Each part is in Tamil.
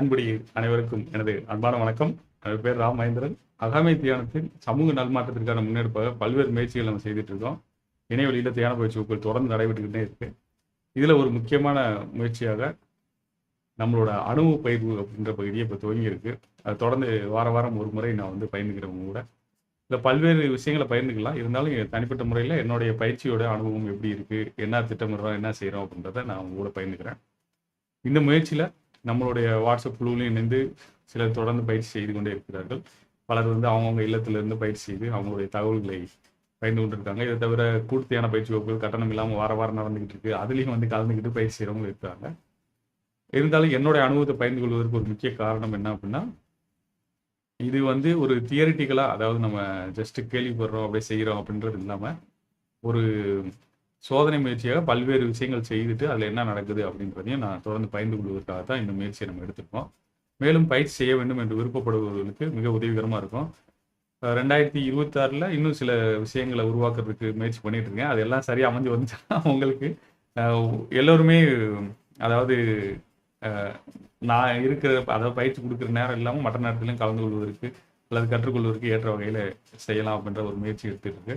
அன்புடி அனைவருக்கும் எனது அன்பான வணக்கம். எனது பேர் ராம் மகேந்திரன். அகாமை தியானத்தின் சமூக நல்மாற்றத்திற்கான முன்னெடுப்பாக பல்வேறு முயற்சிகள் நம்ம செய்துட்டு இருக்கோம் இணையவழியில் தியான பயிற்சி வகுப்புகள் தொடர்ந்து நடைபெற்றுக்கிட்டே இருக்கு. இதுல ஒரு முக்கியமான முயற்சியாக நம்மளோட அணுவு பயிர்வு அப்படின்ற பகுதியை இப்போ துவங்கியிருக்கு அது தொடர்ந்து வார வாரம் ஒரு முறை நான் வந்து பயந்துக்கிறவங்க கூட. இல்லை பல்வேறு விஷயங்களை பகிர்ந்துக்கலாம். இருந்தாலும் தனிப்பட்ட முறையில் என்னுடைய பயிற்சியோட அனுபவம் எப்படி இருக்கு? என்ன திட்டமிடுறோம்? என்ன செய்கிறோம் அப்படின்றத நான் உங்க கூட பகிர்ந்துக்கிறேன். இந்த முயற்சியில் நம்மளுடைய வாட்ஸ்அப் குழுவிலும் இணைந்து சிலர் தொடர்ந்து பயிற்சி செய்து கொண்டே இருக்கிறார்கள். பலர் வந்து அவங்கவுங்க இல்லத்திலிருந்து பயிற்சி செய்து அவங்களுடைய தகவல்களை பகிர்ந்து கொண்டிருக்காங்க. இதை தவிர கூர்த்தியான பயிற்சி வகுப்புகள் கட்டணம் இல்லாமல் வார வாரம் நடந்துகிட்டு இருக்கு. அதுலேயும் வந்து கலந்துக்கிட்டு பயிற்சி செய்கிறவங்க இருக்காங்க இருந்தாலும் என்னுடைய அனுபவத்தை பகிர்ந்து கொள்வதற்கு ஒரு முக்கிய காரணம் என்ன அப்படின்னா இது வந்து ஒரு தியரிட்டிக்கலாக அதாவது நம்ம ஜஸ்ட் கேள்விப்படுறோம் அப்படியே செய்கிறோம் அப்படின்றது இல்லாமல் ஒரு சோதனை முயற்சியாக பல்வேறு விஷயங்கள் செய்துட்டு அதில் என்ன நடக்குது அப்படின்றதையும் நான் தொடர்ந்து பயந்து கொள்வதற்காக தான் இந்த முயற்சியை நம்ம எடுத்திருக்கோம். மேலும் பயிற்சி செய்ய வேண்டும் என்று விருப்பப்படுபவர்களுக்கு மிக உதவிகரமாக இருக்கும். ரெண்டாயிரத்தி இருபத்தாறில் இன்னும் சில விஷயங்களை உருவாக்குறதுக்கு முயற்சி பண்ணிட்டு இருக்கேன். அதெல்லாம் சரியாக அமைஞ்சு வந்துச்சுன்னா உங்களுக்கு எல்லோருமே அதாவது நான் இருக்கிற அதாவது பயிற்சி கொடுக்குற நேரம் இல்லாமல் மற்ற நேரத்திலையும் கலந்து கொள்வதற்கு அல்லது கற்றுக்கொள்வதற்கு ஏற்ற வகையில் செய்யலாம் அப்படின்ற ஒரு முயற்சி எடுத்துகிட்டு இருக்கு.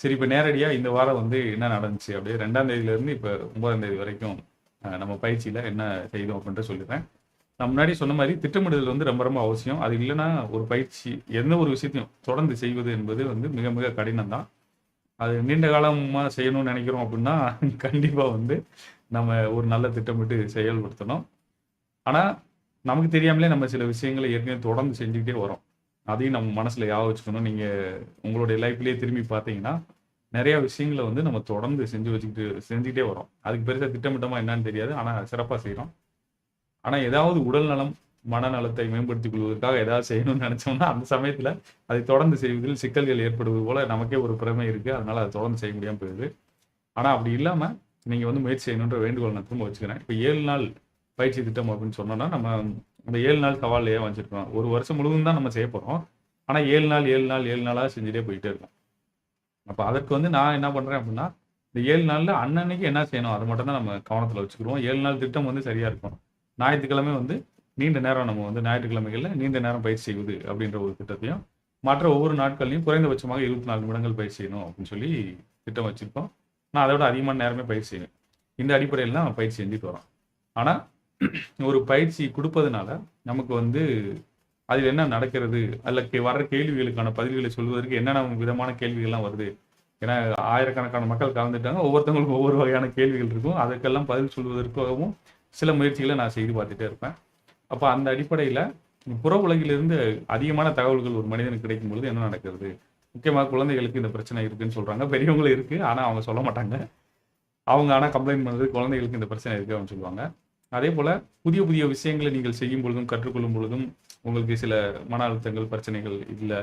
சரி இப்போ நேரடியாக இந்த வாரம் வந்து என்ன நடந்துச்சு? அப்படியே ரெண்டாம் தேதியிலேருந்து இப்போ ஒன்பதாம் தேதி வரைக்கும் நம்ம பயிற்சியில் என்ன செய்தோம் அப்படின்ட்டு சொல்லிடுறேன். நான் முன்னாடி சொன்ன மாதிரி திட்டமிடுதல் வந்து ரொம்ப ரொம்ப அவசியம். அது இல்லைன்னா ஒரு பயிற்சி எந்த ஒரு விஷயத்தையும் தொடர்ந்து செய்வது என்பது வந்து மிக மிக கடினம் தான் அது நீண்ட காலமாக செய்யணும்னு நினைக்கிறோம் அப்படின்னா கண்டிப்பாக வந்து நம்ம ஒரு நல்ல திட்டமிட்டு செயல்படுத்தணும். ஆனால் நமக்கு தெரியாமலே நம்ம சில விஷயங்களை ஏற்கனவே தொடர்ந்து செஞ்சுக்கிட்டே வரோம். அதையும் நம்ம மனசுல ஞாபகம் வச்சுக்கணும். நீங்க உங்களுடைய லைஃப்லயே திரும்பி பார்த்தீங்கன்னா நிறைய விஷயங்களை வந்து நம்ம தொடர்ந்து செஞ்சு வச்சுக்கிட்டு செஞ்சுக்கிட்டே வரோம். அதுக்கு பெருசா திட்டமிட்டமா என்னன்னு தெரியாது. ஆனா சிறப்பா செய்கிறோம் ஆனா ஏதாவது உடல் நலம் மனநலத்தை மேம்படுத்திக் கொள்வதற்காக ஏதாவது செய்யணும்னு நினைச்சோம்னா அந்த சமயத்துல அதை தொடர்ந்து செய்வதில் சிக்கல்கள் ஏற்படுவது போல நமக்கே ஒரு பிரமை இருக்கு. அதனால அதை தொடர்ந்து செய்ய முடியாம போயிடுது ஆனா அப்படி இல்லாம நீங்க வந்து முயற்சி செய்யணுன்ற வேண்டுகோள் நான் திரும்ப வச்சுக்கிறேன். இப்போ ஏழு நாள் பயிற்சி திட்டம் அப்படின்னு சொன்னோம்னா நம்ம அந்த ஏழு நாள் சவாலையே வச்சிருக்கோம். ஒரு வருஷம் முழுவதும் தான் நம்ம செய்ய போறோம். ஆனா ஏழு நாள் ஏழு நாள் ஏழு நாளா செஞ்சுட்டே போயிட்டே இருக்கோம். அப்ப அதற்கு வந்து நான் என்ன பண்றேன் அப்படின்னா இந்த ஏழு நாள்ல அன்னன்னைக்கு என்ன செய்யணும்? அதை மட்டும் தான் நம்ம கவனத்துல வச்சுக்கிறோம் ஏழு நாள் திட்டம் வந்து சரியா இருக்கும். ஞாயிற்றுக்கிழமை வந்து நீண்ட நேரம் நம்ம வந்து ஞாயிற்றுக்கிழமைகள்ல நீண்ட நேரம் பயிற்சி செய்வது அப்படின்ற ஒரு திட்டத்தையும் மற்ற ஒவ்வொரு நாட்கள்லையும் குறைந்தபட்சமாக இருபத்தி நாலு நிமிடங்கள் பயிற்சி செய்யணும் அப்படின்னு சொல்லி திட்டம் வச்சிருக்கோம். நான் அதை விட அதிகமான நேரமே பயிற்சி செய்வேன். இந்த அடிப்படையில் தான் பயிற்சி செஞ்சுட்டு வரோம். ஆனா ஒரு பயிற்சி கொடுப்பதனால நமக்கு வந்து அதில் என்ன நடக்கிறது அதில் கே- வர்ற கேள்விகளுக்கான பதில்களை சொல்வதற்கு என்னென்ன விதமான கேள்விகள்லாம் வருது? ஏன்னா ஆயிரக்கணக்கான மக்கள் கலந்துட்டாங்க ஒவ்வொருத்தவங்களுக்கும் ஒவ்வொரு வகையான கேள்விகள் இருக்கும். அதுக்கெல்லாம் பதில் சொல்வதற்காகவும் சில முயற்சிகளை நான் செய்து பார்த்துட்டே இருப்பேன். அப்போ அந்த அடிப்படையில் புற உலகிலிருந்து அதிகமான தகவல்கள் ஒரு மனிதனுக்கு கிடைக்கும் பொழுது என்ன நடக்கிறது? முக்கியமாக குழந்தைகளுக்கு இந்த பிரச்சனை இருக்குன்னு சொல்கிறாங்க பெரியவங்களும் இருக்குது ஆனால் அவங்க சொல்ல மாட்டாங்க. அவங்க ஆனால் கம்ப்ளைண்ட் பண்ணுறது குழந்தைகளுக்கு இந்த பிரச்சனை இருக்குது அப்படின்னு சொல்லுவாங்க. அதே போல புதிய புதிய விஷயங்களை நீங்கள் செய்யும் பொழுதும் கற்றுக்கொள்ளும் பொழுதும் உங்களுக்கு சில மன அழுத்தங்கள் பிரச்சனைகள் இல்லை.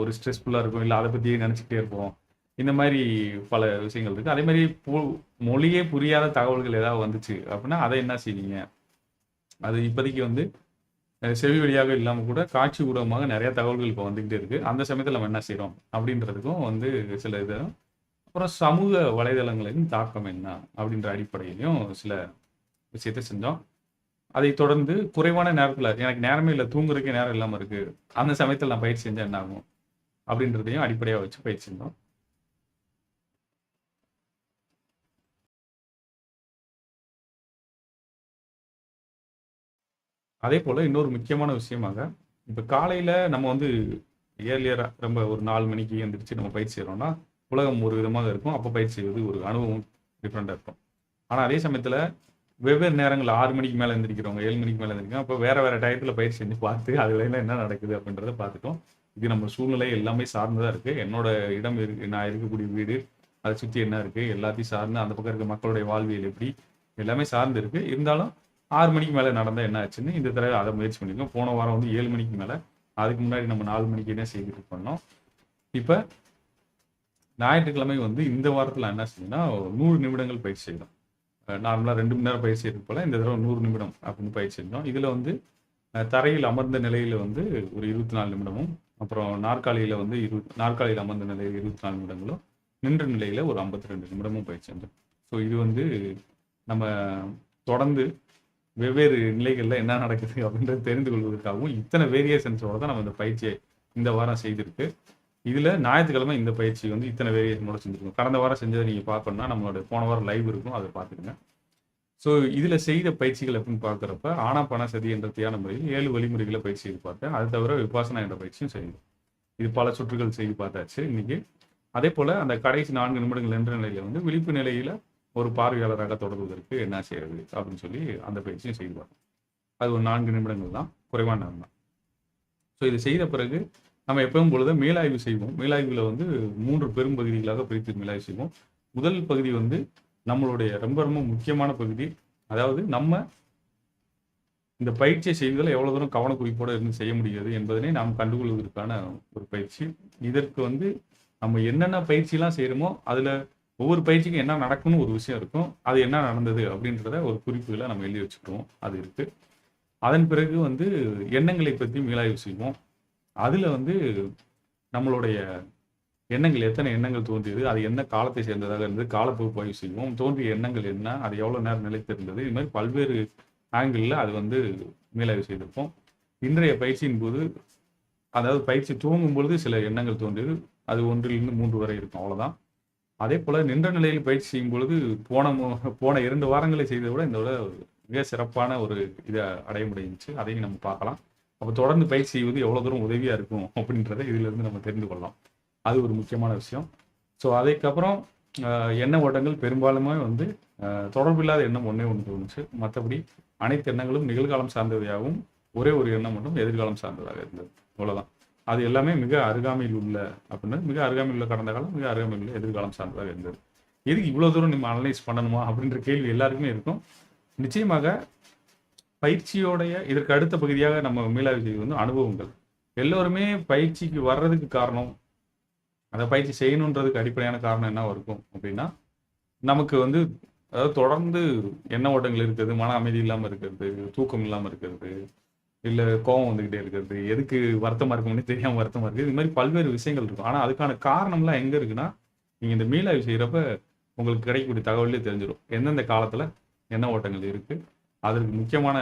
ஒரு ஸ்ட்ரெஸ்ஃபுல்லாக இருக்கும் இல்லை அதை பற்றியே நினச்சிக்கிட்டே இருப்போம். இந்த மாதிரி பல விஷயங்கள் இருக்கு. அதே மாதிரி மொழியே புரியாத தகவல்கள் ஏதாவது வந்துச்சு அப்படின்னா அதை என்ன செய்வீங்க? அது இப்போதைக்கு வந்து செவி வழியாக இல்லாமல் கூட காட்சி ஊடகமாக நிறைய தகவல்கள் இப்போ வந்துக்கிட்டே இருக்கு. அந்த சமயத்தில் நம்ம என்ன செய்கிறோம் அப்படின்றதுக்கும் வந்து சில இது. அப்புறம் சமூக வலைதளங்களின் தாக்கம் என்ன? அப்படின்ற அடிப்படையிலையும் சில விஷயத்த செஞ்சோம். அதை தொடர்ந்து குறைவான நேரத்தில் எனக்கு நேரமே இல்லை தூங்குறதுக்கே நேரம் இல்லாமல் இருக்கு. அந்த சமயத்தில் நான் பயிற்சி செஞ்சால் என்ன ஆகும்? அப்படின்றதையும் அடிப்படையாக வச்சு பயிற்சி செஞ்சோம். அதே போல இன்னொரு முக்கியமான விஷயமாக இப்போ காலையில நம்ம வந்து ஏர்லியராக ரொம்ப ஒரு நாலு மணிக்கு எந்திரிச்சு நம்ம பயிற்சி செய்கிறோம்னா உலகம் ஒரு விதமாக இருக்கும். அப்போ பயிற்சி செய்வது ஒரு அனுபவம் டிஃப்ரெண்டாக இருக்கும். ஆனால் அதே சமயத்தில் வெவ்வேறு நேரங்கள் ஆறு மணிக்கு மேலே எந்திரிக்கிறவங்க ஏழு மணிக்கு மேலே எந்திரிக்கிறோம் அப்போ வேறு வேறு டயத்தில் பயிற்சி செஞ்சு பார்த்து அதில் எல்லாம் என்ன நடக்குது அப்படின்றத பார்த்துட்டோம். இது நம்ம சூழ்நிலை எல்லாமே சார்ந்ததாக இருக்குது என்னோட இடம் இருக்கு நான் இருக்கக்கூடிய வீடு அதை சுற்றி என்ன இருக்குது எல்லாத்தையும் சார்ந்து அந்த பக்கம் இருக்க மக்களுடைய வாழ்வியல் எப்படி எல்லாமே சார்ந்து இருக்குது இருந்தாலும் ஆறு மணிக்கு மேலே நடந்தால் என்ன ஆச்சுன்னு இந்த தடவை அதை முயற்சி பண்ணியிருக்கோம் போன வாரம் வந்து ஏழு மணிக்கு மேலே அதுக்கு முன்னாடி நம்ம நாலு மணிக்கு என்ன செய்துட்டு பண்ணோம் இப்போ ஞாயிற்றுக்கிழமை வந்து இந்த வாரத்தில் என்ன செய்யணும்னா நூறு நிமிடங்கள் பயிற்சி செய்யணும். நார்மலாக ரெண்டு மணி நேரம் பயிற்சி செய்யறது போல் இந்த தடவை நூறு நிமிடம் அப்படின்னு பயிற்சி இருந்தோம் இதில் வந்து தரையில் அமர்ந்த நிலையில் வந்து ஒரு இருபத்தி நாலு நிமிடமும் அப்புறம் நாற்காலியில் வந்து இரு நாற்காலியில் அமர்ந்த நிலையில் இருபத்தி நாலு நிமிடங்களும் நின்ற நிலையில் ஒரு ஐம்பத்தி ரெண்டு நிமிடமும் பயிற்சி இருந்தோம் ஸோ இது வந்து நம்ம தொடர்ந்து வெவ்வேறு நிலைகளில் என்ன நடக்குது அப்படின்றது தெரிந்து கொள்வதற்காகவும் இத்தனை வேரியேஷன்ஸோட தான் நம்ம இந்த பயிற்சியை இந்த வாரம் செய்திருக்கு. இதில் ஞாயிற்றுக்கிழமை இந்த பயிற்சி வந்து இத்தனை வேரியேஷனோட செஞ்சுருக்கோம். கடந்த வாரம் செஞ்சதை நீங்கள் பார்க்கணும்னா நம்மளோட போன வாரம் லைவ் இருக்கும் அதை பார்த்துக்கோங்க. ஸோ இதில் செய்த பயிற்சிகள் எப்படின்னு பார்க்குறப்ப ஆனாபான சதி என்ற தியான முறையில் ஏழு வழிமுறைகளை பயிற்சி செய்து பார்த்தேன். அது தவிர விபாசனா என்ற பயிற்சியும் செய்யணும் இது பல சுற்றுகள் செய்து பார்த்தாச்சு இன்னைக்கு. அதே போல் அந்த கடைசி நான்கு நிமிடங்கள் என்ற நிலையில் வந்து விழிப்பு நிலையில் ஒரு பார்வையாளராக தொடர்வதற்கு என்ன செய்யறது அப்படின்னு சொல்லி அந்த பயிற்சியும் செய்து பார்த்தோம் அது ஒரு நான்கு நிமிடங்கள் தான். குறைவான நேரம் தான். ஸோ இது செய்த பிறகு நம்ம எப்பவும் பொழுது மேலாய்வு செய்வோம். மேலாய்வில் வந்து மூன்று பெரும் பகுதிகளாக பிரித்து மேலாய்வு செய்வோம். முதல் பகுதி வந்து நம்மளுடைய ரொம்ப ரொம்ப முக்கியமான பகுதி. அதாவது நம்ம இந்த பயிற்சியை செய்வதில் எவ்வளவு தூரம் கவனக்குறிப்போடு இருந்து செய்ய முடியாது என்பதனை நாம் கண்டுகொள்வதற்கான ஒரு பயிற்சி. இதற்கு வந்து நம்ம என்னென்ன பயிற்சிலாம் செய்கிறோமோ அதில் ஒவ்வொரு பயிற்சிக்கும் என்ன நடக்கும்னு ஒரு விஷயம் இருக்கும். அது என்ன நடந்தது அப்படின்றத ஒரு குறிப்புகளை நம்ம எழுதி வச்சுக்கிறோம் அது இருக்கு. அதன் பிறகு வந்து எண்ணங்களை பற்றி மீளாய்வு செய்வோம். அதில் வந்து நம்மளுடைய எண்ணங்கள் எத்தனை எண்ணங்கள் தோன்றியது அது என்ன காலத்தை சேர்ந்ததாக இருந்தது காலப்போக்கு பகுப்பாய்வு செய்வோம் தோன்றிய எண்ணங்கள் என்ன அது எவ்வளோ நேரம் நிலைத்திருந்தது இது மாதிரி பல்வேறு ஆங்கிளில் அது வந்து மீளாய்வு செய்திருப்போம். இன்றைய பயிற்சியின் போது அதாவது பயிற்சி துவங்கும் பொழுது சில எண்ணங்கள் தோன்றியது. அது ஒன்றிலிருந்து மூன்று வரை இருக்கும் அவ்வளோதான் அதே போல் நின்ற நிலையில் பயிற்சி செய்யும் பொழுது போன போன இரண்டு வாரங்களை செய்ததை விட இந்த விட மிக சிறப்பான ஒரு இதை அடைய முடிஞ்சிச்சு. அதையும் நம்ம பார்க்கலாம். அப்போ தொடர்ந்து பயிற்சி செய்வது எவ்வளோ தூரம் உதவியாக இருக்கும் அப்படின்றத இதிலிருந்து நம்ம தெரிந்து கொள்ளலாம். அது ஒரு முக்கியமான விஷயம். ஸோ அதுக்கப்புறம் எண்ண ஓட்டங்கள் பெரும்பாலுமே வந்து தொடர்பில்லாத எண்ணம் ஒன்றே ஒன்று தோணுச்சு மற்றபடி அனைத்து எண்ணங்களும் நிகழ்காலம் சார்ந்தவையாகவும் ஒரே ஒரு எண்ணம் மட்டும் எதிர்காலம் சார்ந்ததாக இருந்தது. அவ்வளவுதான். அது எல்லாமே மிக அருகாமையில் உள்ள அப்படின்னா மிக அருகாமையில் உள்ள கடந்த காலம் மிக அருகாமையில் உள்ள எதிர்காலம் சார்ந்ததாக இருந்தது. எதுக்கு இவ்வளோ தூரம் நம்ம அனலைஸ் பண்ணணுமா அப்படின்ற கேள்வி எல்லாருக்குமே இருக்கும். நிச்சயமாக பயிற்சியோடைய இதற்கு அடுத்த பகுதியாக நம்ம மீளாய்வு செய்வது வந்து அனுபவங்கள். எல்லோருமே பயிற்சிக்கு வர்றதுக்கு காரணம் அந்த பயிற்சி செய்யணுன்றதுக்கு அடிப்படையான காரணம் என்ன இருக்கும் அப்படின்னா நமக்கு வந்து அதாவது தொடர்ந்து எண்ண ஓட்டங்கள் இருக்கிறது மன அமைதி இல்லாமல் இருக்கிறது தூக்கம் இல்லாமல் இருக்கிறது இல்லை கோபம் வந்துக்கிட்டே இருக்கிறது எதுக்கு வருத்தமாக இருக்கும்னு தெரியாமல் வருத்தமாக இருக்குது இது மாதிரி பல்வேறு விஷயங்கள் இருக்கும். ஆனால் அதுக்கான காரணம்லாம் எங்கே இருக்குன்னா நீங்கள் இந்த மீளாய்வு செய்கிறப்ப உங்களுக்கு கிடைக்கக்கூடிய தகவலே தெரிஞ்சிடும் எந்தெந்த காலத்தில் எண்ண ஓட்டங்கள் இருக்குது அதற்கு முக்கியமான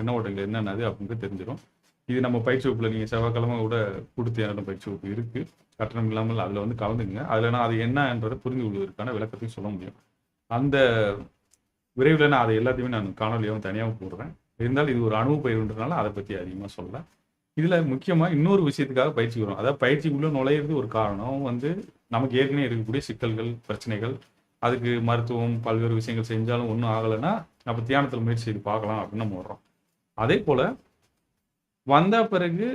என்ன ஓட்டங்கள் என்னென்னது அப்படின்றது தெரிஞ்சிடும் இது நம்ம பயிற்சி வகுப்பில் நீங்கள் செவ்வாய்க்கிழமை கூட கொடுத்த இடம் பயிற்சி வகுப்பு இருக்குது கட்டணம் இல்லாமல் அதில் வந்து கலந்துங்க அதில் நான் அது என்னன்றதை புரிந்து கொள்வதற்கான விளக்கத்தையும் சொல்ல முடியும். அந்த விரைவில் நான் அதை எல்லாத்தையுமே நான் காணொலியாகவும் தனியாகவும் போடுறேன். இருந்தாலும் இது ஒரு அனுபவ பயிர்ன்றனால அதை பற்றி அதிகமாக சொல்லலை. இதில் முக்கியமாக இன்னொரு விஷயத்துக்காக பயிற்சி வரும். அதாவது பயிற்சிக்குள்ளே நுழையிறது ஒரு காரணம். வந்து நமக்கு ஏற்கனவே இருக்கக்கூடிய சிக்கல்கள் பிரச்சனைகள் அதுக்கு மருத்துவம் பல்வேறு விஷயங்கள் செஞ்சாலும் ஒன்றும் ஆகலைன்னா அப்போ தியானத்தில் முயற்சி செய்து பார்க்கலாம் அப்படின்னு நம்ம வர்றோம். அதே போல் வந்த பிறகு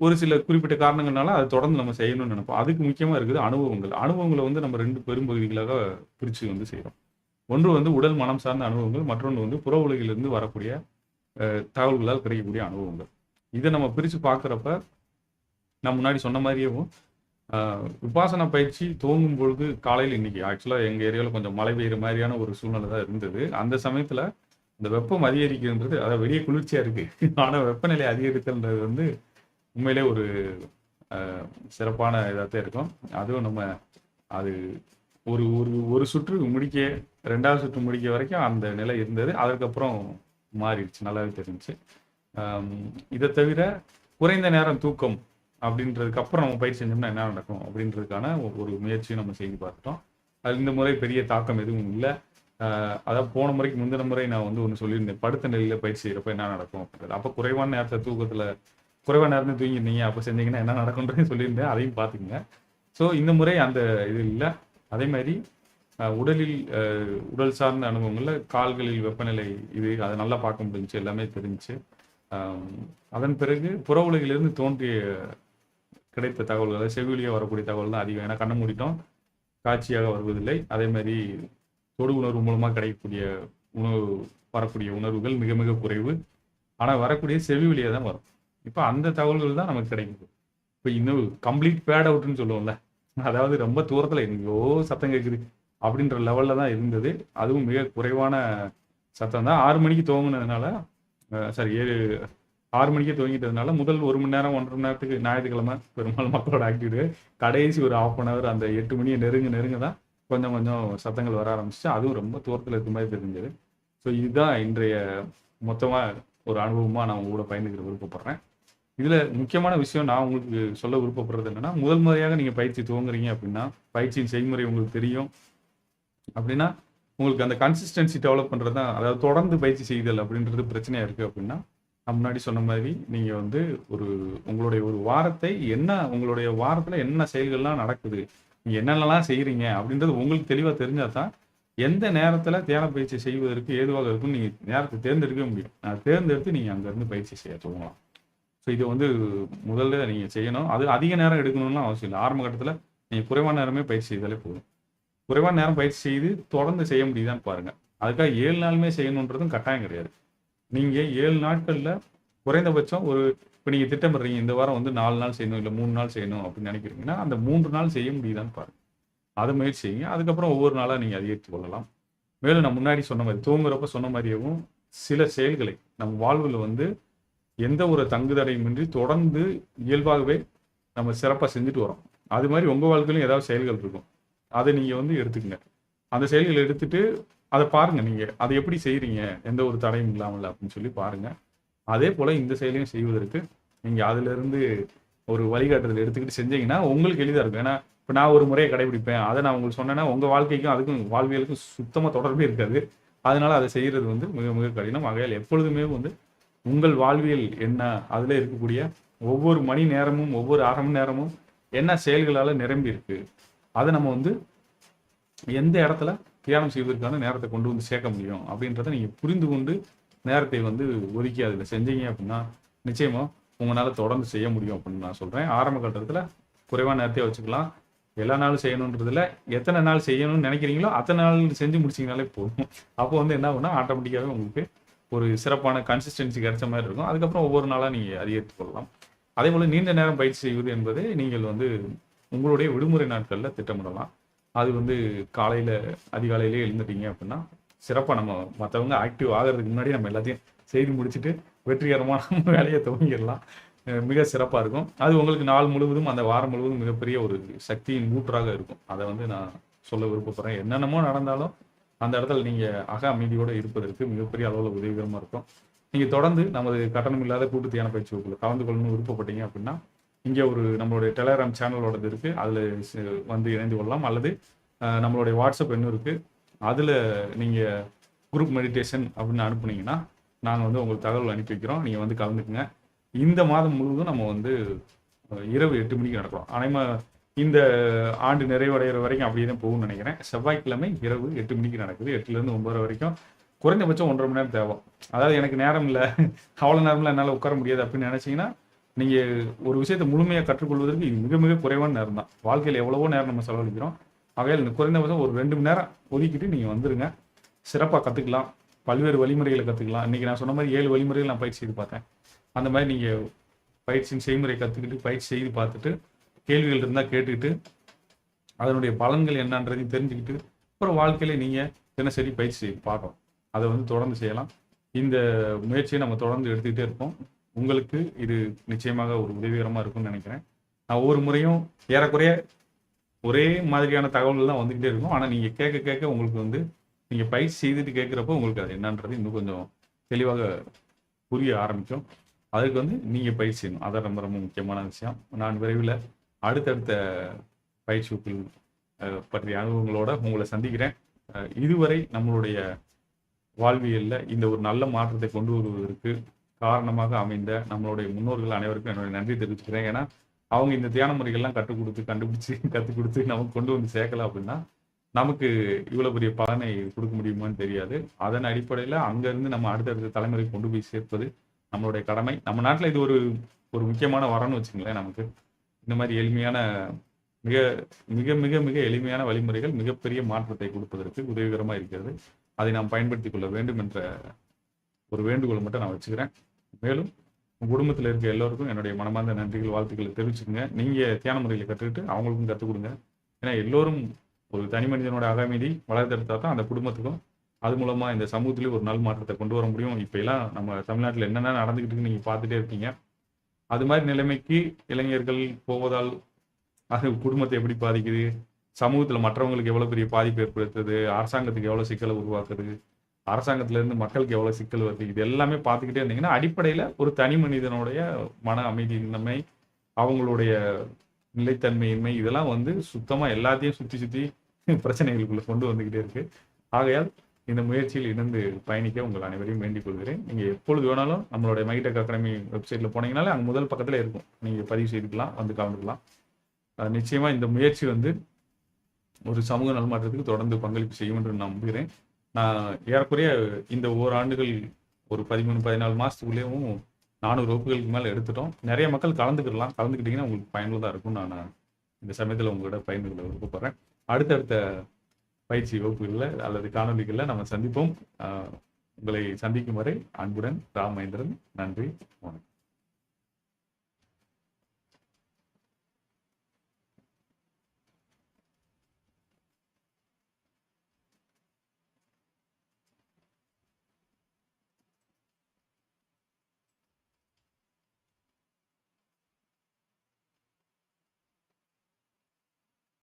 ஒரு சில குறிப்பிட்ட காரணங்கள்னால அதை தொடர்ந்து நம்ம செய்யணும்னு நினைப்போம். அதுக்கு முக்கியமாக இருக்குது அனுபவங்கள். அனுபவங்களை வந்து நம்ம ரெண்டு பெரும்பகுதிகளாக பிரித்து வந்து செய்கிறோம் ஒன்று வந்து உடல் மனம் சார்ந்த அனுபவங்கள் மற்றொன்று வந்து புற உலகிலிருந்து வரக்கூடிய அஹ், தகவல்களால் கிடைக்கக்கூடிய அனுபவங்கள். இதை நம்ம பிரித்து பார்க்குறப்ப நான் முன்னாடி சொன்ன மாதிரியேவும் உபாசன பயிற்சி துவங்கும் பொழுது காலையில் இன்னைக்கு. ஆக்சுவலாக எங்கள் ஏரியாவில் கொஞ்சம் மழை பெய்யுற மாதிரியான ஒரு சூழ்நிலை தான் இருந்தது. அந்த சமயத்தில் இந்த வெப்பம் அதிகரிக்குன்றது அதாவது வெளியே குளிர்ச்சியாக இருக்கு. ஆனால் வெப்பநிலை அதிகரித்தல்ன்றது வந்து உண்மையிலே ஒரு சிறப்பான இதாக தான் இருக்கும். அதுவும் நம்ம அது ஒரு ஒரு ஒரு சுற்று முடிக்க ரெண்டாவது சுற்று முடிக்க வரைக்கும் அந்த நிலை இருந்தது. அதுக்கப்புறம் மாறிடுச்சு. நல்லாவே தெரிஞ்சுச்சு. இதை தவிர குறைந்த நேரம் தூக்கம் அப்படின்றதுக்கு அப்புறம் நம்ம பயிற்சி செஞ்சோம்னா என்ன நடக்கும் அப்படின்றதுக்கான ஒரு முயற்சியும் நம்ம செய்து பார்த்துட்டோம். அது இந்த முறை பெரிய தாக்கம் எதுவும் இல்லை. அதாவது போன முறைக்கு முந்தின முறை நான் வந்து ஒன்று சொல்லியிருந்தேன். படுத்த நிலையில் பயிற்சி செய்கிறப்ப என்ன நடக்கும் அப்படின்றது. அப்போ குறைவான நேரத்தில் தூக்கத்தில் குறைவான நேரத்தில் தூங்கிருந்தீங்க அப்போ செஞ்சீங்கன்னா என்ன நடக்கும்ன்றது சொல்லியிருந்தேன். அதையும் பார்த்துக்குங்க. ஸோ இந்த முறை அந்த இது இல்லை. அதே மாதிரி உடலில் உடல் சார்ந்த அனுபவங்களில் கால்களில் வெப்பநிலை இது அதை நல்லா பார்க்க முடிஞ்சுச்சு. எல்லாமே தெரிஞ்சுச்சு. அதன் பிறகு புற உலகிலிருந்து தோன்றிய கிடைத்த தகவல்கள் செவிலியாக வரக்கூடிய தகவல் தான் அதிகம். ஏன்னா கண்ணை மூடிட்டோம். காட்சியாக வருவதில்லை. அதே மாதிரி தொடு உணர்வு மூலமாக கிடைக்கக்கூடிய உணவு வரக்கூடிய உணர்வுகள் மிக மிக குறைவு. ஆனால் வரக்கூடிய செவி வழியாக தான் வரும். இப்போ அந்த தகவல்கள் தான் நமக்கு கிடைக்குது. இப்போ இன்னும் கம்ப்ளீட் பேட் அவுட்னு சொல்லுவோம்ல. அதாவது ரொம்ப தூரத்தில் எங்கேயோ சத்தம் கேட்குது அப்படின்ற லெவலில் தான் இருந்தது. அதுவும் மிக குறைவான சத்தம் தான். ஆறு மணிக்கு துவங்கினதுனால சாரி ஏழு ஆறு மணிக்கே துவங்கிட்டதுனால முதல் ஒரு மணி நேரம் ஒன்றரை மணி நேரத்துக்கு ஞாயிற்றுக்கிழமை பெரும்பாலும் மக்களோட ஆக்டிவிட்டி கடைசி ஒரு ஆஃப் அன் ஹவர் அந்த எட்டு மணியை நெருங்க நெருங்க தான் கொஞ்சம் கொஞ்சம் சத்தங்கள் வர ஆரம்பிச்சு அதுவும் ரொம்ப தூரத்தில் இருக்க மாதிரி தெரிஞ்சது. ஸோ இதுதான் இன்றைய மொத்தமாக ஒரு அனுபவமாக நான் உங்களோட கூட பயந்துக்கிற விருப்பப்படுறேன். இதில் முக்கியமான விஷயம் நான் உங்களுக்கு சொல்ல விருப்பப்படுறது என்னென்னா முதல் முறையாக நீங்கள் பயிற்சி துவங்குறீங்க அப்படின்னா பயிற்சியின் செய்முறை உங்களுக்கு தெரியும். அப்படின்னா உங்களுக்கு அந்த கன்சிஸ்டன்சி டெவலப் பண்ணுறது தான் அதாவது தொடர்ந்து பயிற்சி செய்தல் அப்படின்றது பிரச்சனையாக இருக்குது அப்படின்னா முன்னாடி சொன்ன மாதிரி நீங்கள் வந்து ஒரு உங்களுடைய ஒரு வாரத்தை என்ன உங்களுடைய வாரத்தில் என்ன செயல்கள்லாம் நடக்குது நீங்கள் என்னென்னலாம் செய்கிறீங்க அப்படின்றது உங்களுக்கு தெளிவாக தெரிஞ்சால் தான் எந்த நேரத்தில் தியான பயிற்சி செய்வதற்கு ஏதுவாக இருக்கும்னு நீங்கள் நேரத்தை தேர்ந்தெடுக்கவே முடியும். அதை தேர்ந்தெடுத்து நீங்கள் அங்கேருந்து பயிற்சி செய்ய துவங்கலாம் ஸோ இது வந்து முதல்ல நீங்கள் செய்யணும். அது அதிக நேரம் எடுக்கணும்னு அவசியம் இல்லை. ஆரம்ப கட்டத்தில் நீங்கள் குறைவான நேரமே பயிற்சி செய்தாலே போதும். குறைவான நேரம் பயிற்சி செய்து தொடர்ந்து செய்ய முடியுதான்னு பாருங்கள் அதுக்காக ஏழு நாளுமே செய்யணுன்றதும் கட்டாயம் கிடையாது. நீங்கள் ஏழு நாட்களில் குறைந்தபட்சம் ஒரு இப்போ நீங்கள் திட்டமிடுறீங்க இந்த வாரம் வந்து நாலு நாள் செய்யணும் இல்லை மூணு நாள் செய்யணும் அப்படின்னு நினைக்கிறீங்கன்னா அந்த மூன்று நாள் செய்ய முடியுதான்னு பாருங்கள் அதை முயற்சி செய்யுங்க. அதுக்கப்புறம் ஒவ்வொரு நாளாக நீங்கள் அதிகரித்து கொள்ளலாம். மேலும் நான் முன்னாடி சொன்ன மாதிரி தூங்குறப்ப சொன்ன மாதிரியவும் சில செயல்களை நம்ம வாழ்வில் வந்து எந்த ஒரு தங்குதடையுமின்றி தொடர்ந்து இயல்பாகவே நம்ம சிறப்பாக செஞ்சுட்டு வரோம். அது மாதிரி உங்கள் வாழ்க்கையிலும் ஏதாவது செயல்கள் இருக்கும். அதை நீங்கள் வந்து எடுத்துக்கங்க. அந்த செயல்களை எடுத்துட்டு அதை பாருங்க நீங்கள் அதை எப்படி செய்கிறீங்க எந்த ஒரு தடையும் இல்லாமல் அப்படின்னு சொல்லி பாருங்க. அதே போல் இந்த செயலையும் செய்வதற்கு நீங்கள் அதிலிருந்து ஒரு வழிகாட்டுதல் எடுத்துக்கிட்டு செஞ்சீங்கன்னா உங்களுக்கு எளிதாக இருக்கும். ஏன்னா இப்போ நான் ஒரு முறையை கடைபிடிப்பேன். அதை நான் உங்களுக்கு சொன்னேன்னா உங்கள் வாழ்க்கைக்கும் அதுக்கும் வாழ்வியலுக்கும் சுத்தமாக தொடர்பே இருக்காது. அதனால அதை செய்கிறது வந்து மிக மிக கடினம். ஆகையால் எப்பொழுதுமே வந்து உங்கள் வாழ்வியல் என்ன அதில் இருக்கக்கூடிய ஒவ்வொரு மணி நேரமும் ஒவ்வொரு அரை மணி நேரமும் என்ன செயல்களால் நிரம்பி இருக்கு? அதை நம்ம வந்து எந்த இடத்துல தியானம் செய்வதற்கான நேரத்தை கொண்டு வந்து சேர்க்க முடியும். அப்படின்றத நீங்கள் புரிந்து கொண்டு நேரத்தை வந்து ஒதுக்கி அதில் செஞ்சீங்க அப்படின்னா நிச்சயமா உங்களால் தொடர்ந்து செய்ய முடியும் அப்படின்னு நான் சொல்கிறேன் ஆரம்ப கட்டத்தில் குறைவான நேரத்தையே வச்சுக்கலாம். எல்லா நாளும் செய்யணுன்றதுல எத்தனை நாள் செய்யணும்னு நினைக்கிறீங்களோ அத்தனை நாள் செஞ்சு முடிச்சிங்கனாலே போதும். அப்போ வந்து என்ன ஆகுனா ஆட்டோமேட்டிக்காகவே உங்களுக்கு ஒரு சிறப்பான கன்சிஸ்டன்சி கிடைச்ச மாதிரி இருக்கும். அதுக்கப்புறம் ஒவ்வொரு நாளாக நீங்கள் அதிகரித்து கொள்ளலாம். அதே போல் நீண்ட நேரம் பயிற்சி செய்வது என்பது நீங்கள் வந்து உங்களுடைய விடுமுறை நாட்களில் திட்டமிடலாம். அது வந்து காலையில் அதிகாலையிலே எழுந்துட்டீங்க அப்படின்னா சிறப்பாக நம்ம மற்றவங்க ஆக்டிவ் ஆகிறதுக்கு முன்னாடி நம்ம எல்லாத்தையும் செய்து முடிச்சுட்டு வெற்றிகரமான நம்ம வேலையை துவங்கிடலாம். மிக சிறப்பாக இருக்கும். அது உங்களுக்கு நாள் முழுவதும் அந்த வாரம் முழுவதும் மிகப்பெரிய ஒரு சக்தியின் ஊற்றாக இருக்கும். அதை வந்து நான் சொல்ல விருப்பப்படுறேன். என்னென்னமோ நடந்தாலும் அந்த இடத்துல நீங்கள் அக அமைதியோடு இருப்பதற்கு மிகப்பெரிய அளவில் உதவிகரமாக இருக்கும். நீங்கள் தொடர்ந்து நமது கட்டணம் இல்லாத கூட்டு தியான பயிற்சி வகுப்பில் கலந்து கொள்ளணும்னு விருப்பப்பட்டீங்க அப்படின்னா இங்கே ஒரு நம்மளுடைய டெலகிராம் சேனலோடது இருக்குது அதில் வந்து இணைந்து கொள்ளலாம். அல்லது நம்மளுடைய வாட்ஸ்அப் எண்ணும் இருக்குது அதில் நீங்கள் குரூப் மெடிடேஷன் அப்படின்னு அனுப்புனீங்கன்னா நாங்கள் வந்து உங்களுக்கு தகவல் அனுப்பி வைக்கிறோம். நீங்கள் வந்து கலந்துக்குங்க. இந்த மாதம் முழுவதும் நம்ம வந்து இரவு எட்டு மணிக்கு நடக்கிறோம் அனைமா இந்த ஆண்டு நிறைவடைகிற வரைக்கும் அப்படியே தான் போகும்னு நினைக்கிறேன். செவ்வாய்க்கிழமை இரவு எட்டு மணிக்கு நடக்குது. எட்டுலேருந்து ஒன்பது வரைக்கும். குறைந்தபட்சம் ஒன்றரை மணி நேரம் தேவை. அதாவது எனக்கு நேரம் இல்லை. அவ்வளோ நேரம்ல என்னால் உட்கார முடியாது அப்படின்னு நினச்சிங்கன்னா நீங்கள் ஒரு விஷயத்தை முழுமையாக கற்றுக்கொள்வதற்கு இது மிக மிக குறைவான நேரம் தான். வாழ்க்கையில் எவ்வளவோ நேரம் நம்ம செலவழிக்கிறோம். ஆகையால் இந்த குறைந்தபட்சம் ஒரு ரெண்டு மணி நேரம் ஒதுக்கிட்டு நீங்கள் வந்துருங்க. சிறப்பாக கற்றுக்கலாம் பல்வேறு வழிமுறைகளை கற்றுக்கலாம் இன்றைக்கி நான் சொன்ன மாதிரி ஏழு வழிமுறைகள் நான் பயிற்சி செய்து பார்த்தேன். அந்த மாதிரி நீங்கள் பயிற்சியின் செய்முறை கற்றுக்கிட்டு பயிற்சி செய்து பார்த்துட்டு கேள்விகள் இருந்தால் கேட்டுக்கிட்டு அதனுடைய பலன்கள் என்னன்றதையும் தெரிஞ்சுக்கிட்டு அப்புறம் வாழ்க்கையில நீங்கள் தினசரி பயிற்சி செய்து பார்க்கலாம் அதை வந்து தொடர்ந்து செய்யலாம். இந்த முயற்சியை நம்ம தொடர்ந்து எடுத்துக்கிட்டே இருப்போம். உங்களுக்கு இது நிச்சயமாக ஒரு உதவிகரமாக இருக்கும்னு நினைக்கிறேன். நான் ஒவ்வொரு முறையும் ஏறக்குறைய ஒரே மாதிரியான தகவல்கள் தான் வந்துக்கிட்டே இருக்கும். ஆனால் நீங்கள் கேட்க கேட்க உங்களுக்கு வந்து நீங்கள் பயிற்சி செய்துட்டு கேட்குறப்போ உங்களுக்கு அது என்னன்றது இன்னும் கொஞ்சம் தெளிவாக புரிய ஆரம்பிக்கும். அதுக்கு வந்து நீங்கள் பயிற்சி செய்யணும். அதான் ரொம்ப ரொம்ப முக்கியமான விஷயம். நான் விரைவில் அடுத்தடுத்த பயிற்சி வகுப்பில் பற்றிய அனுபவங்களோட உங்களை சந்திக்கிறேன். இதுவரை நம்மளுடைய வாழ்வியலில் இந்த ஒரு நல்ல மாற்றத்தை கொண்டு வருவதற்கு காரணமாக அமைந்த நம்மளுடைய முன்னோர்கள் அனைவருக்கும் என்னுடைய நன்றி தெரிவிச்சுக்கிறேன். ஏன்னா அவங்க இந்த தியான முறைகள்லாம் கற்றுக் கொடுத்து கண்டுபிடிச்சு கற்றுக் கொடுத்து நமக்கு கொண்டு வந்து சேர்க்கல அப்படின்னா நமக்கு இவ்வளோ பெரிய பலனை கொடுக்க முடியுமான்னு தெரியாது. அதன் அடிப்படையில் அங்கேருந்து நம்ம அடுத்தடுத்த தலைமுறைக்கு கொண்டு போய் சேர்ப்பது நம்மளுடைய கடமை. நம்ம நாட்டில் இது ஒரு ஒரு முக்கியமான வரம்னு வச்சுங்களேன் நமக்கு. இந்த மாதிரி எளிமையான மிக மிக மிக மிக எளிமையான வழிமுறைகள் மிகப்பெரிய மாற்றத்தை கொடுப்பதற்கு உதவிகரமாக இருக்கிறது. அதை நாம் பயன்படுத்திக் கொள்ள வேண்டும் என்ற ஒரு வேண்டுகோள் மட்டும் நான் வச்சுக்கிறேன். மேலும் உங்கள் குடும்பத்தில் இருக்க எல்லோருக்கும் என்னுடைய மனமார்ந்த நன்றிகள் வாழ்த்துக்களை தெரிவிச்சுக்கோங்க. நீங்கள் தியான முறையில் கற்றுக்கிட்டு அவங்களுக்கும் கற்றுக் கொடுங்க ஏன்னா எல்லோரும் ஒரு தனி மனிதனோட அகமைதி வளர்த்தெடுத்தா தான் அந்த குடும்பத்துக்கும் அது மூலமாக இந்த சமூகத்திலேயே ஒரு நல் மாற்றத்தை கொண்டு வர முடியும். இப்பெல்லாம் நம்ம தமிழ்நாட்டில் என்னென்ன நடந்துக்கிட்டு நீங்கள் பார்த்துட்டே இருக்கீங்க. அது மாதிரி நிலைமைக்கு இளைஞர்கள் போவதால் அது குடும்பத்தை எப்படி பாதிக்குது? சமூகத்தில் மற்றவங்களுக்கு எவ்வளோ பெரிய பாதிப்பு ஏற்படுத்துது? அரசாங்கத்துக்கு எவ்வளோ சிக்கலை உருவாக்குது? அரசாங்கத்திலேருந்து மக்களுக்கு எவ்வளோ சிக்கல் வருது இது எல்லாமே பார்த்துக்கிட்டே இருந்தீங்கன்னா அடிப்படையில் ஒரு தனி மனிதனுடைய மன அமைதியின்மை அவங்களுடைய நிலைத்தன்மையின்மை இதெல்லாம் வந்து சுத்தமாக எல்லாத்தையும் சுற்றி சுற்றி பிரச்சனைகளுக்குள்ள கொண்டு வந்துக்கிட்டே இருக்கு. ஆகையால் இந்த முயற்சியில் இணைந்து பயணிக்க உங்கள் அனைவரையும் வேண்டிக் கொள்கிறேன். நீங்கள் எப்பொழுது வேணாலும் நம்மளுடைய மைடெக் அகாடமி வெப்சைட்டில் போனீங்கனாலே அங்கே முதல் பக்கத்தில் இருக்கும். நீங்கள் பதிவு செய்துக்கலாம் வந்து கலந்துக்கலாம் நிச்சயமாக நிச்சயமா இந்த முயற்சி வந்து ஒரு சமூக நல்மாற்றத்துக்கு தொடர்ந்து பங்களிப்பு செய்யும் என்று நான் நம்புகிறேன். நான் ஏறக்குறைய இந்த ஓராண்டுகள் ஒரு பதிமூணு பதினாலு மாதத்துக்குள்ளேயும் நானூறு வகுப்புகளுக்கு மேலே எடுத்துட்டோம். நிறைய மக்கள் கலந்துக்கிடலாம். கலந்துக்கிட்டிங்கன்னா உங்களுக்கு பயனுள்ளதாக இருக்கும் நான் இந்த சமயத்தில் உங்களோட பகிர்ந்து விருப்பப்படுறேன். அடுத்தடுத்த பயிற்சி வகுப்புகளில் அல்லது காணொலிகளில் நம்ம சந்திப்போம். உங்களை சந்திக்கும் வரை அன்புடன் ராமேந்திரன் நன்றி வணக்கம்.